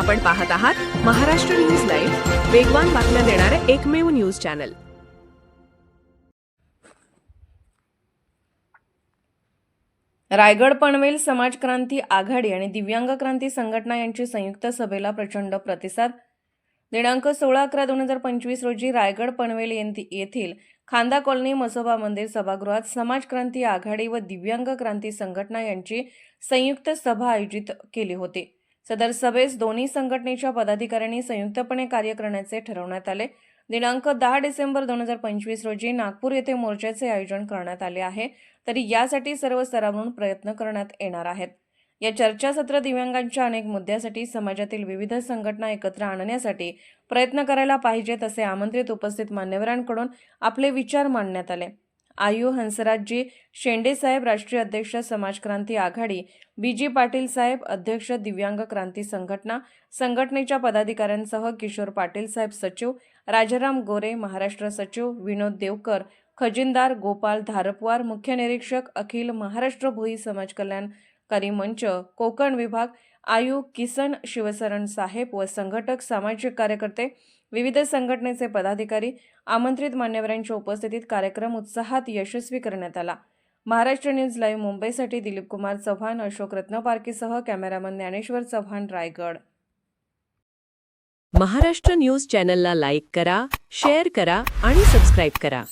आपण पाहत आहात महाराष्ट्र न्यूज लाईव्ह वेगवान बातम्या देणारे एकमेव न्यूज चॅनल. रायगड पनवेल समाज क्रांती आघाडी आणि दिव्यांग क्रांती संघटना यांची संयुक्त सभेला प्रचंड प्रतिसाद. दिनांक सोळा अकरा दोन हजार पंचवीस रोजी रायगड पनवेल येथील खांदा कॉलनी मसोबा मंदिर सभागृहात समाज क्रांती आघाडी व दिव्यांग क्रांती संघटना यांची संयुक्त सभा आयोजित केली होती. सदर सभेस दोन्ही संघटनेच्या पदाधिकाऱ्यांनी संयुक्तपणे कार्य करण्याचे ठरवण्यात आले. दिनांक दहा डिसेंबर दोन हजार पंचवीस रोजी नागपूर येथे मोर्चाचे आयोजन करण्यात आले आहे. तरी यासाठी सर्व स्तरावरून प्रयत्न करण्यात येणार आहेत. या चर्चासत्र दिव्यांगांच्या अनेक मुद्द्यासाठी समाजातील विविध संघटना एकत्र आणण्यासाठी प्रयत्न करायला पाहिजेत असे आमंत्रित उपस्थित मान्यवरांकडून आपले विचार मांडण्यात आले. आयु हंसराजजी शेंडेसाहेब राष्ट्रीय अध्यक्ष समाज क्रांती आघाडी बी जी पाटील साहेब अध्यक्ष दिव्यांग क्रांती संघटना संघटनेच्या पदाधिकाऱ्यांसह किशोर पाटील साहेब सचिव राजाराम गोरे महाराष्ट्र सचिव विनोद देवकर खजिनदार गोपाल धारपवार मुख्य निरीक्षक अखिल महाराष्ट्र भोई समाज कल्याणकारी मंच कोकण विभाग आयु किसन शिवसरण साहेब व संघटक सामाजिक कार्यकर्ते विविध संघटनेचे पदाधिकारी आमंत्रित मान्यवरांच्या उपस्थितीत कार्यक्रम उत्साहात यशस्वी करण्यात आला. महाराष्ट्र न्यूज लाईव्ह मुंबईसाठी दिलीप कुमार चव्हाण अशोक रत्नपारकीसह कॅमेरामन ज्ञानेश्वर चव्हाण रायगड. महाराष्ट्र न्यूज चॅनलला लाईक करा शेअर करा आणि सबस्क्राईब करा.